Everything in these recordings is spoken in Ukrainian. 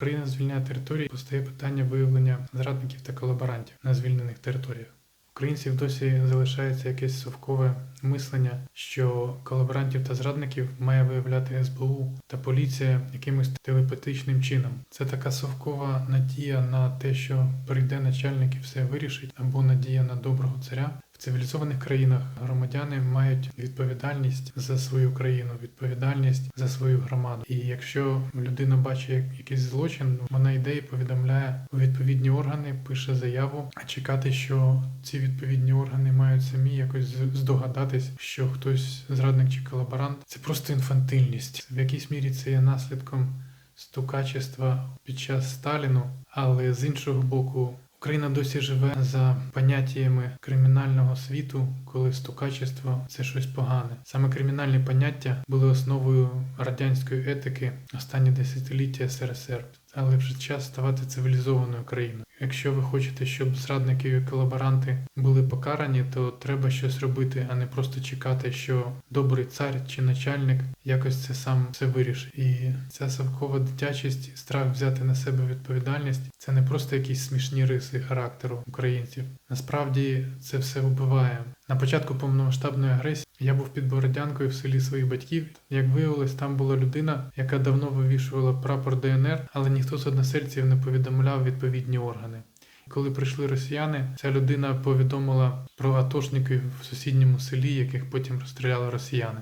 Україна звільняє території, постає питання виявлення зрадників та колаборантів на звільнених територіях. Українців досі залишається якесь совкове мислення, що колаборантів та зрадників має виявляти СБУ та поліція якимось телепатичним чином. Це така совкова надія на те, що прийде начальник і все вирішить, або надія на доброго царя. Цивілізованих країнах громадяни мають відповідальність за свою країну, відповідальність за свою громаду. І якщо людина бачить якийсь злочин, вона йде і повідомляє у відповідні органи, пише заяву, а чекати, що ці відповідні органи мають самі якось здогадатись, що хтось зрадник чи колаборант, це просто інфантильність. В якійсь мірі це є наслідком стукачества під час Сталіну, але з іншого боку. Україна досі живе за поняттями кримінального світу, коли стукачество це щось погане. Саме кримінальні поняття були основою радянської етики останні десятиліття СРСР. Але вже час ставати цивілізованою країною. Якщо ви хочете, щоб зрадники і колаборанти були покарані, то треба щось робити, а не просто чекати, що добрий цар чи начальник якось це сам все вирішить. І ця совкова дитячість, страх взяти на себе відповідальність це не просто якісь смішні риси характеру українців. Насправді це все вбиває. На початку повномасштабної агресії я був під Бородянкою в селі своїх батьків. Як виявилось, там була людина, яка давно вивішувала прапор ДНР, але ніхто з односельців не повідомляв відповідні органи. Коли прийшли росіяни, ця людина повідомила про атошників в сусідньому селі, яких потім розстріляли росіяни.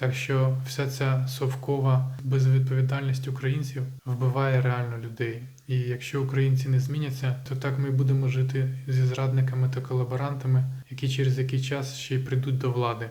Так що вся ця совкова безвідповідальність українців вбиває реально людей. І якщо українці не зміняться, то так ми будемо жити зі зрадниками та колаборантами, які через який час ще й прийдуть до влади.